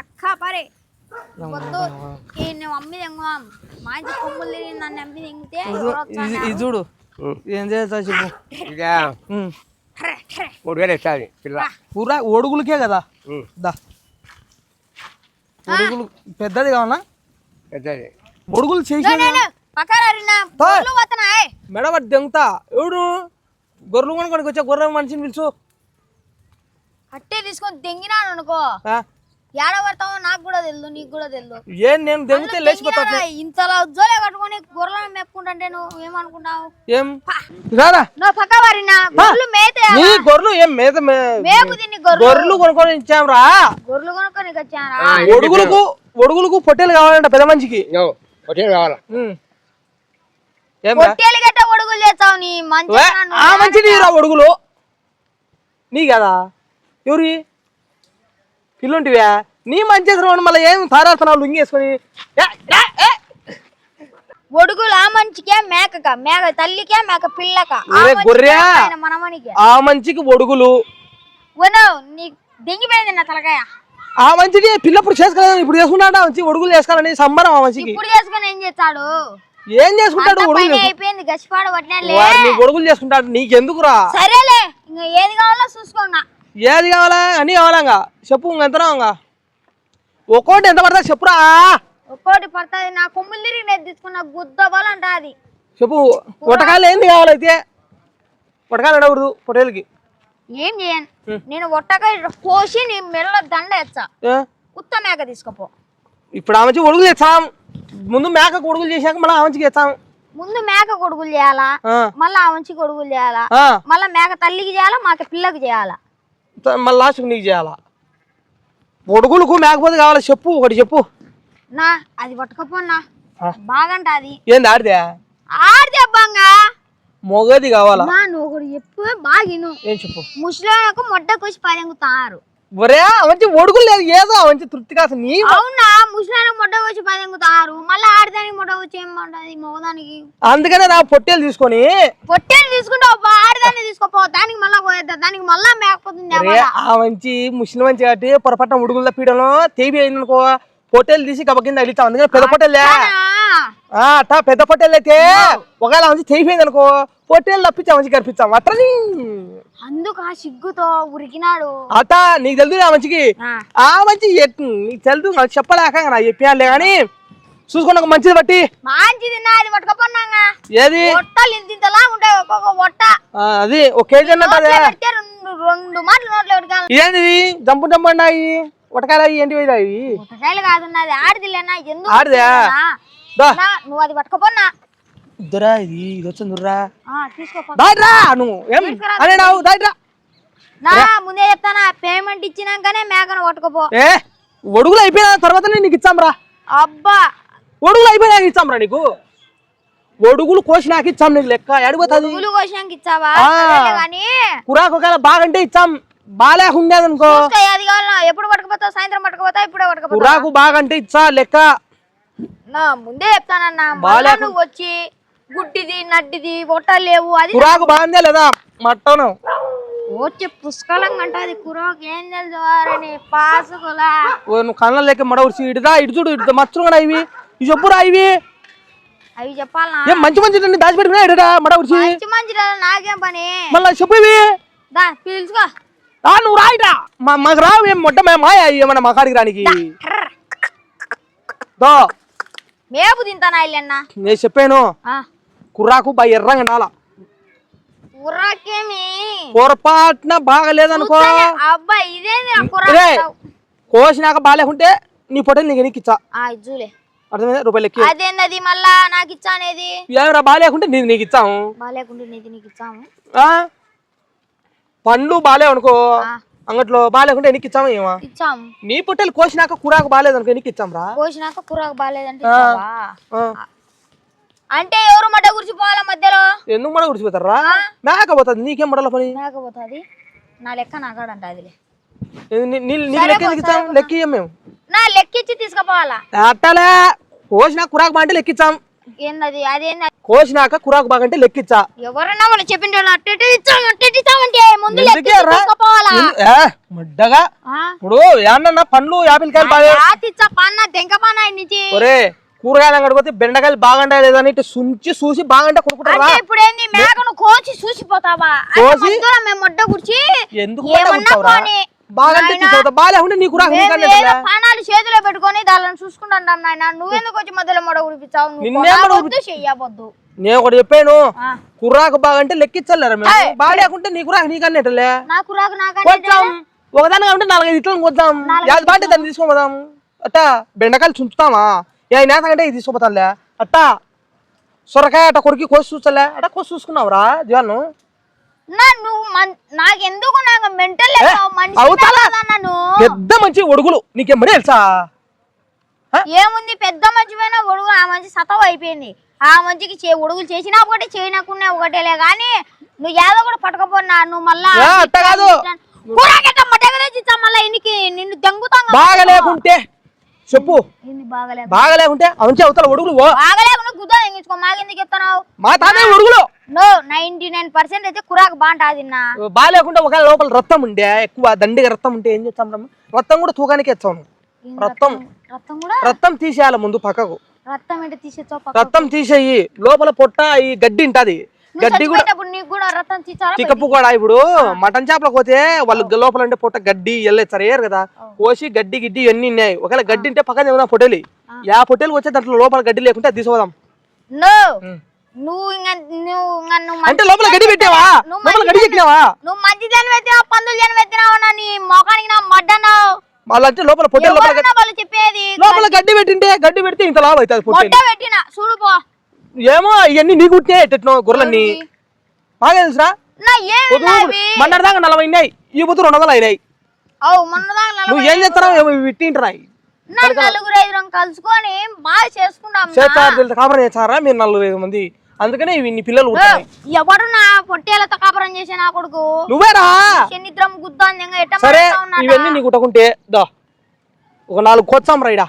అక్క పరే. వద్దు. నువ్వు అమ్మి తెంగుదాం. మంచి కొమ్ములు తిరిగి నన్ను అమ్మి తెంగితే ఎవరో ఇది వస్తాన్నారు. ఇది చూడు. ఏం చేస్తా చెప్పు. పిల్ల. ఒడుగులకే కదా? ఉమ్, దా. ఒడుగులు పెద్దది కావాలా? పెద్దది. ఒడుగులు చేసి దెంగతా. ఎవడు? గొర్రెలు కొనుక్కోడికి వచ్చా గొర్రె మనిషిని పిలుచు. కట్టే తీసుకొని దెంగినాను అనుకో. నాకు కూడా నీకు ఏం నేను దెంగితే లేచిపోతా దెంగినారా? ఇంతలా ఉజ్జోలే కట్టుకొని గొర్రెలను మెప్పుకుంటుంటే నువ్వు ఏమనుకుంటావు? ఏం? రారా? నువ్వు పక్క వారినా? గొర్రెలు మేతే నీ గొర్రెలు ఏం మేత మే- మేపు తిని గొర్రెలు. గొర్రెలు కొనుక్కొని ఇచ్చాం రా గొర్రెలు కొనుక్కొని ఒడుగులకు ఒడుగులకు పొట్టేలు కావాలంట పెద్ద కావాలా? రా? పొట్టేలు గట్ట ఒడుగులు చేస్తావు నీ మంచి వే, ఆ మంచి నీరా ఒడుగులు. నీ కదా? ఎవరి? పిల్లుంటివా నీ మంచి మళ్ళీ ఏం తారాడుతున్నావు లుంగి వేసుకొని. ఒడుగులు ఆ మంచికే మేకక. మేక తల్లికే మేక పిల్లక. గొర్రె. మనమనికే ఆ మంచికి ఒడుగులు. నీ దింగిపోయింది నా తలకాయ. ఆ మంచికి పిల్లప్పుడు చేసుకోలేదు ఇప్పుడు చేసుకుంటాడు? ఆ మంచి ఒడుగులు చేసుకోవాలని సంబరం ఆ మంచికి. ఇప్పుడు చేసుకొని ఏం చేస్తాడు? ఏం చేసుకుంటాడు ఒడుగులు? అయిపోయింది గచ్చిపాడు పట్టినలే వారిని ఒడుగులు చేసుకుంటాడు నీకెందుకురా? సరేలే ఇంకా ఏది కావాలో చూసుకోంగా ఏది కావాలా? అన్నీ కావాలా చెప్పు ఎంత ఒక్కోటి ఎంత పడతా చెప్పురా? ఒక్కోటి పడుతుంది. నా కొమ్ములు తిరిగి నేను తీసుకున్న గుద్ద బలంట అది. చెప్పు పొట్టకాయలు ఏంది కావాలైతే? పొట్టకాయలు అడగకూడదు పొట్టేలకి. ఏం చేయను? నేను ఒట్టకాయ కోసి నీ మెల్ల దండ ఎచ్చా ఏ? ఉత్త మేక తీసుకపో. ఇప్పుడు ఆ మంచి ఒడుగులు తెచ్చాం ముందు మేక ఒడుగులు చేశాక మళ్ళీ ఆ మంచికి తెచ్చాం ముందు మేక కొడుకులు చేయాలా? మళ్ళీ ఆ మంచి కొడుకులు చేయాలా? మళ్ళీ మేక తల్లికి చేయాలా? మాక పిల్లకి చేయాలా? మళ్ళీ లాస్ట్కి నీకు చేయాలా? ఒడుగులకు మేకపోతే కావాలా? చెప్పు ఒకటి చెప్పు. నా అది పట్టుకపోనా. బాగంట అది. ఏంది ఆడితే ఆడితే అబ్బంగా. మొగది కావాలా? నువ్వు ఒకటి చెప్పు బాగిను. ఏం చెప్పు? ముసలిలకు మొట్ట కోసి పదెంగుతారు ఒరే మంచి ఒడుగులు లేదు ఏదో మంచి తృప్తి కాదు నీ అవునా? ముసలికి మొట్ట కోసి పదెంగుతారు మళ్ళీ ఆడదానికి మొట్ట కోసి ఏమంటది మగదానికి? అందుకనే నా పొట్టేలు తీసుకొని పొట్టేలు తీసుకుంటావు ఆడదాన్ని తీసుకోపో దానికి మళ్ళా పోయేద్దా? దానికి మళ్ళా మేకపోతుంది ఆ మంచి ముస్లిం మంచి కాబట్టి పొరపట్నం ఉడుగుల పీడలో తేబి అయింది అనుకో పొట్టేలు తీసి గబ కింద అడిగితాం అందుకని పెద్ద పొట్టేలే. అట్టా పెద్ద పొట్టేలు అయితే ఒకవేళ మంచి తెగిపోయింది అనుకో పొట్టేలు తప్పించా మంచి కనిపించాం అట్లని అందుకు ఆ సిగ్గుతో ఉరికినాడు. అట్టా నీకు తెలుసు ఆ మంచికి? ఆ, మంచి నీకు నాకు చెప్పలేక నా చెప్పానులే కానీ చూసుకున్న ఒక మంచిది బట్టి. మంచిది అది పట్టుకపోన్నాగా. ఏది? పొట్టలు ఇంత ఇంతలా ఉంటాయి ఒక్కొక్క పొట్ట ఆ, అది ఒక కేజీ అన్నట్టు రెండు మాటలు నోట్లో పెట్టుకోవాలి జంపు జంపు అన్నాయి. ఉటకాయలు కాదు నాది ఆడిదిలేనా ఎందుకు ఆడిదా? నా, నువ్వు అది పట్టుకపోన్నా ఇద్దరా ఇది ఇది వచ్చింది దుర్రా ఆ, తీసుకోపో దాట్రా నువ్వు. ఏం? తీసుకురా. అనే నావు దాట్రా. నా ముందే చెప్తానా పేమెంట్ ఇచ్చినాకనే మేకను పట్టుకోపో ఏ ఒడుగులు అయిపోయిన తర్వాత నీకు ఇచ్చాంరా. అబ్బా. ఒడుగులు అయిపోయినాక ఇచ్చాంరా నీకు? ఒడుగులు కోసినాక ఇచ్చాం నీకు లెక్క. ఎడిపోతుంది పులు కోసినాక ఇచ్చావా? ఆ. సరేలే గాని. కురాకు ఒకవేళ బాగంటే ఇచ్చాం. బాగాలేక ఉండేది అనుకో చూసుకో కావాలా ఎప్పుడు పట్టుకుపోతావు? సాయంత్రం పట్టుకుపోతావు? ఇప్పుడే పట్టుకుపోతావు? కురాకు బాగంటే ఇచ్చా లెక్క. నా ముందే చెప్తానన్నా. నువ్వు వచ్చి గుడ్డిది నడ్డిది పొట్టలు లేవు అది కురాకు బాగుందే లేదా? మట్టను. వచ్చే పుష్కలంగా అంటే అది కురోకి ఏం తెలుసు పాసుకులా. ఓ నువ్వు కళ్ళ లెక్క మడ ఉడిచి ఇటుదా ఇటు చూడు ఇటు మచ్చుగా ఇవి. ఇవి చెప్పురా ఇవి. అవి చెప్పాలనా? ఏం మంచి మంచి దాన్ని దాచిపెట్టుకున్నా మడ ఉడిచి మంచి మంచి రోజులు నాకేం పని? మళ్ళీ చెప్పు ఇవి. దా పిలుచుకో. ఆ నువ్వు రాయిరా మా మాకు రావు ఏం మొట్ట మేము మాయ ఏమన్నా మా కాడికి రానికి. దో. మేపు తింటానా ఇల్లన్నా. నేను చెప్పాను. కుర్రాకు బాగా ఎర్రంగా ఉండాల కుర్రాకేమి? పొరపాటున బాగలేదనుకో. అబ్బా ఇదేంది కుర్రా కోసినాక బాగాలేకుంటే నీ పొట్టలు నీకు ఇజ్జులే అర్థమైందా? రూపాయలు ఎక్కి అదేంది అది మళ్ళా నాకు ఇచ్చా అనేది? ఏమరా బాగాలేకుంటే నీది నీకు ఇచ్చాము బాగాలేకుండా నీది నీకు ఇచ్చాము ఆ? పండ్లు బాగాలేవు అనుకో. అంగట్లో బాగాలేకుంటే ఎనికి ఇచ్చాము ఏమా? ఇచ్చాము నీ పొట్టెలు కోసినాక కూరాకు బాగాలేదనుకో ఎనికి ఇచ్చాం రా కోసినాక కుర్రాకు బాగాలేదంటే ఇచ్చావా. అంటే ఎవరు మడ్డ గురించి పోవాలా మధ్యలో? ఎందుకు మడ గుడిచిపోతారా మేక పోతుంది నీకేం మడల పని? లేకపోతుంది నా లెక్క నాకాడంట అదిలే. నీ- నీ- నీ- నీకు లెక్క ఎందుకు ఇచ్చాం? లెక్క ఇయ్యం మేము. నా లెక్కిచ్చి తీసుకుపోవాలా? అట్టలే. కోసినా కూరాకు బాంటే లెక్కిచ్చాం. ఏందది? అదేంది కోసినాక కురాకు బాగంటే లెక్కిచ్చా. ఎవరన్నా వాళ్ళు చెప్పిండే వాళ్ళు అట్టేటి ఇచ్చాం అట్టేటి ఇచ్చామంటే ముందు ఎందుకే రా? తీసుకుపోవాలా? ఎందు- ఏ, ముడ్డగా? ఆ? ఇప్పుడు ఏమన్నా పండ్లు యాపిల్ కాయలు బాగా రాతి ఇచ్చా పన్న నుంచి? ఒరే కూరగాయలు అంగడికి పోతే బెండకాయలు బాగుంటాయి లేదని ఇటు సుంచి చూసి బాగంటే కొనుక్కుంటారా? అంటే ఇప్పుడు ఏంది మేకను కోచి చూసిపోతావా? కోసి? మధ్యలో మేము మొడ్డ ఎందుకు ఏమన్నా పోనీ. చూసావు బాగాలేకుంటే నీకు? పానాలు చేతిలో పెట్టుకొని దానిని చూసుకుంటాం నాయన. నువ్వెందుకు వచ్చి మధ్యలో మొడ కొనవద్దు, చెయ్యవద్దు. నేను ఒకటి చెప్పాను. కుర్రాకు బాగంటే లెక్కించలేరా మేము? బాగాలేకుంటే నీకు రాకు నీకన్నా ఎట్లే నాకు రాకు నాకంటే కొంచెం ఒకదాని కాబట్టి నాలుగైదు ఇట్లా వద్దాం యాది బాంటే దాన్ని తీసుకోపోదాం. అట్టా బెండకాయలు చుంచుతామా? ఏ నేతకంటే ఇది తీసుకోపోతానులే. అట్టా సొరకాయ అట్ట కొరికి కోసి చూసలే అట్ట కోసి చూసుకున్నావురా జీవన్ నా నువ్వు నాకెందుకు నాకు మెంటల్ మనిషి అవుతాలా? నన్ను పెద్ద మంచి ఒడుగులు నీకేమని తెలుసా ఏముంది పెద్ద మంచిపోయినా ఒడుగు ఆ మంచి సతవ అయిపోయింది ఆ మంచికి చే ఒడుగులు చేసినా ఒకటి చేయనకున్నా ఒకటేలే కానీ నువ్వు ఏదో కూడా పట్టకపోయినా నువ్వు మళ్ళా అట్ట కాదు. కూరకెట్ట మడ్డగనే చిచ్చా మళ్ళా ఇనికి నిన్ను దెంగుతాం కదా. బాగలేకుంటే చెప్పు. బాగలేకుంటే అవన్నీ అవతల ఒడుగులు ఓ బాగలేకుండా గుద్దా ఎంగించుకో మాకెందుకు చెప్తున్నావు మా తానే ఒడుగులు. నో నైన్టీ నైన్ పర్సెంట్ అయితే కురాకు బాగుంటుంది నా బాగాలేకుంటే ఒక లోపల రక్తం ఉండే ఎక్కువ దండిగా రక్తం ఉంటే ఏం చేస్తాం? రక్తం కూడా తూకానికి ఎత్తాను రక్తం. రక్తం? కూడా? రక్తం తీసేయాలి ముందు పక్కకు. రక్తం తీసేయి. లోపల పొట్ట ఈ గడ్డి ఉంటది. గడ్డి కూడా కూడా ఇప్పుడు మటన్ చేపలకు పోతే వాళ్ళు లోపల ఉండే పొట్ట గడ్డి ఎల్లేస్తారు ఏరు కదా. కోసి గడ్డి గిడ్డి ఇవన్నీ ఉన్నాయి. ఒకవేళ గడ్డి ఉంటే పక్కన ఏమైనా పొట్టేలి. యా పొట్టేలు వచ్చే దాంట్లో లోపల గడ్డి లేకుంటే అది తీసుకోదాం నువ్వు అంటే లోపల గడ్డి పెట్టావా? నువ్వు లోపల మంచి గడ్డి నువ్వు పందులు నా నీ మొఖానికి నా మడ్డన్నావు. మళ్ళీ అంటే లోపల పొట్టేలు లోపల గడ్డి- పెట్టింటే గడ్డి పెడితే ఇంత లాభ అవుతుంది పొట్టేలు. పెట్టిన. చూడు పో. ఏమో ఇవన్నీ నీకు పుట్టినే ఎట్టెట్నో గొర్రెలన్నీ. బాగా తెలుసురా? నా ఏమి నావి? మొన్నటి దాకా నలభై అయినాయి ఈ పొద్దు రెండు వందలు అయినాయి. నువ్వు ఏం చేస్తున్నావు? విట్టింటున్నాయి నలుగురు ఐదు కలుసుకొని బాగా చేసుకుంటాం నా. చేస్తారు తెలుసు కాపురం చేస్తారా? మీరు నలుగురు ఐదు మంది. అందుకనే ఇవి నీ పిల్లలు ఎవడు నా పొట్టేలతో కాపురం చేసే నా కొడుకు? నువ్వేరా? శనిద్రం గుద్దాంది ఇంకా ఎట్ట సరే మాట్లాడుతా ఉన్నాడా? ఇవన్నీ నీకు కుట్టకుంటే దా. ఒక నాలుగు కొచ్చాం రా ఇడ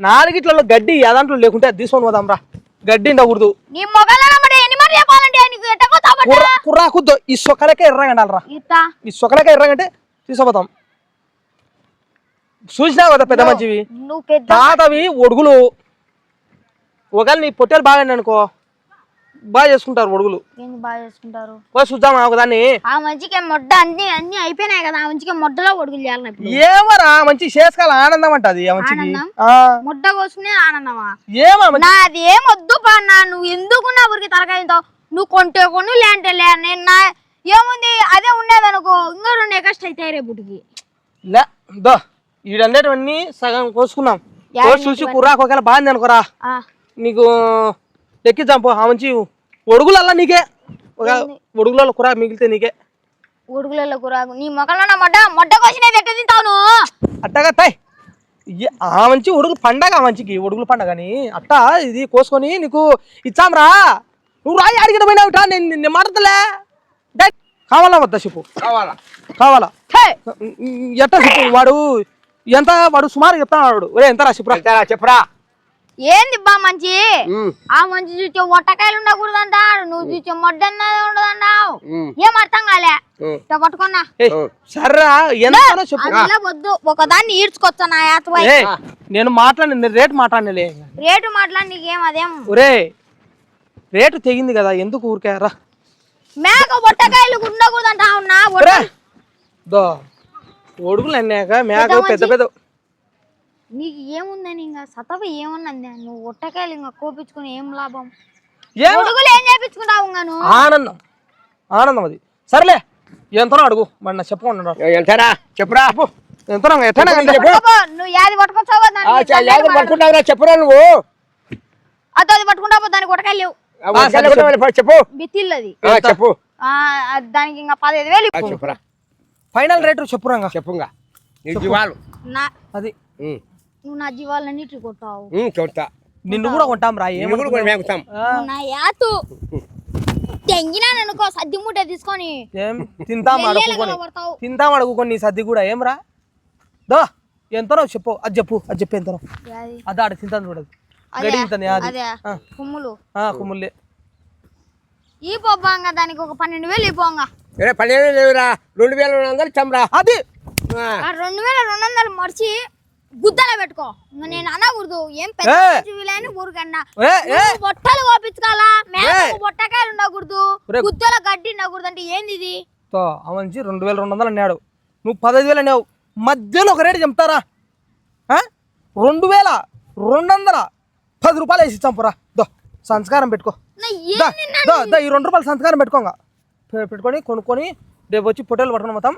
నాలుగిట్లలో గడ్డి ఏ దాంట్లో లేకుంటే అది తీసుకొని పోదాం రా గడ్డి ఉండకూడదు నీ మొగల మరి? ఎన్ని మరి చెప్పాలంటే? నీకు ఎట్టకో తాపట్ట కుర్ర కుర్రా కుద్దు. ఈ సొక్కలకే ఎర్రగండాలి రా ఇట్టా ఈ సొక్కలకే ఎర్రగంటే తీసుకుపోతాం. చూసినావు కదా పెద్ద మంచివి? నువ్వు పెద్ద తాతవి ఒడుగులు. ఒకవేళ నీ పొట్టేలు బాగా అనుకో బాగా చేసుకుంటారు ఒడుగులు ఏంది బాగా చేసుకుంటారు? పోయి చూద్దాం ఒకదాన్ని. ఆ మంచికి మొడ్డ అన్ని అన్ని అయిపోయినాయి కదా ఆ మంచికి మొడ్డలో ఒడుగులు చేయాలి ఇప్పుడు. ఏమరా మంచి చేసుకోవాలి ఆనందం అంటది ఆ మంచికి. ఆనందం? ఆ, ముడ్డ కోసుకునే ఆనందమా? ఏమా మంచి నాది ఏం వద్దు పన్నా నువ్వు ఎందుకు నా ఊరికి తలకాయంతో నువ్వు కొంటే కొను లేంటే లే నేను నా ఏముంది? అదే ఉండేదనుకో ఇంకా రెండు ఎకస్ట్ అవుతాయి రేపుటికి లే దో సగం కోసుకున్నాం. కోసి చూసి కుర్రాకు ఒకవేళ బాగుంది అనుకోరా. ఆ, నీకు లెక్కిద్దాం పో ఆ మంచి ఒడుగులల్లా నీకే ఒక ఒడుగులలో కురా మిగిలితే నీకే ఉడుగులలో కూరాకు నీ మొక్కలో మొడ్డ మొడ్డ తింటావు తాయ్ ఏ- ఆ మంచి ఒడుగులు పండగ ఆ మంచికి ఒడుగులు పండగని అట్టా ఇది కోసుకొని నీకు ఇచ్చాంరా నువ్వు రాయి అడిగిన పోయినావుటా నేను నేను మాట్లాడలే డే, కావాలా వద్దా చెప్పు కావాలా కావాలా ఎట్ట చెప్పు వాడు ఎంత వాడు సుమారు చెప్తాను వాడు ఒరే ఎంత రా చెప్పురా చెప్పురా ఏంది బా మంచి? ఆ మంచి చూచే ఒట్టకాయలు ఉండకూడదంట నువ్వు చూచే మొడ్డ ఉండదంటావు. ఉమ్, ఏం అర్థం కాలే? పట్టుకున్నా. సర్రా ఎంతనో చెప్పు. అందులో వద్దు ఒకదాన్ని ఈడ్చుకొచ్చా నా నేను మాట్లాడి నేను రేటు మాట్లాడలే రేటు మాట్లాడి నీకేం అదేం? ఒరే రేటు తెగింది కదా ఎందుకు ఊరికారా మేక ఒట్టకాయలు ఉండకూడదంట అవునా ఒడుగులు అన్నాక మేక పెద్ద పెద్ద నీకు ఏముందని ఇంకా సతవ ఏమున్నది నువ్వు ఒట్టకాయలు ఇంకా కోపించుకుని ఏం లాభం? ఏం ఒడుగులు ఏం చేపించుకుంటావు ఇంకా నువ్వు? ఆనందం. ఆనందం అది. సరేలే ఎంతనో అడుగు మరి నా చెప్పకుండా ఎంతరా చెప్పురా. ఎంతనో నువ్వు యాది పట్టుకొచ్చావో ఆ, దానికి చా- యాగం పట్టుకుంటావురా చెప్పురా నువ్వు. అదో అది పట్టుకుంటావో దానికి ఒట్టకాయలు లేవు. ఆ, చెప్పు. ఆ, చెప్పు. ఆ, అది దానికి ఇంకా పదహైదు వేలు ఆ, చెప్పురా. ఫైనల్ రేటు చెప్పురంగా చెప్పుగా. నీ జీవాలు నా అది. ఉమ్, నువ్వు నా జీవాలన్నిటి కొట్టావు. చూస్తా నిన్ను కూడా కొంటాం రా నిన్ను కూడా నువ్వు నా యాతు. తెంగినా అనుకో సద్ది మూట తీసుకొని. ఏం తింటాం అడుగుకొని తింటాం అడుగుకొని నీ సర్ది కూడా ఏం రా? దో ఎంతనో చెప్పు అది చెప్పు అది చెప్పు ఎంతనో. అది. ఆడ తింటాను చూడదు గడి అది కుమ్ములు. ఆ, కుమ్ముల్లి ఈ పొబ్బంగా దానికి ఒక పన్నెండు వేలు ఇవ్వంగా. రే పదిహేను లేవురా రెండు వేల రెండు వందలు చంరా అది. రెండు వేల రెండు వందలు మర్చి గుద్దలో పెట్టుకో. నేను అనకూడదు. ఏం పెద్ద ఊరికన్నా. బొట్టలు కోపించుకోవాలా? మేకకు బొట్టకాయలు ఉండకూడదు. గుద్దల గడ్డి ఉండకూడదు అంటే ఏంది ఇది? మంచి రెండు వేల రెండు వందలు అన్నాడు. నువ్వు పదహైదు వేలు అన్నావు. మధ్యలో ఒక రేటు చెప్తారా? రెండు వేల రెండు వందల పది రూపాయలు వేసి చంపురా. దో సంస్కారం పెట్టుకో. దా, ఈ రెండు రూపాయలు సంస్కారం పెట్టుకోగా. పెట్టుకొని కొనుక్కొని రేపు వచ్చి పొట్టేలు పట్టుకుని పోతాం.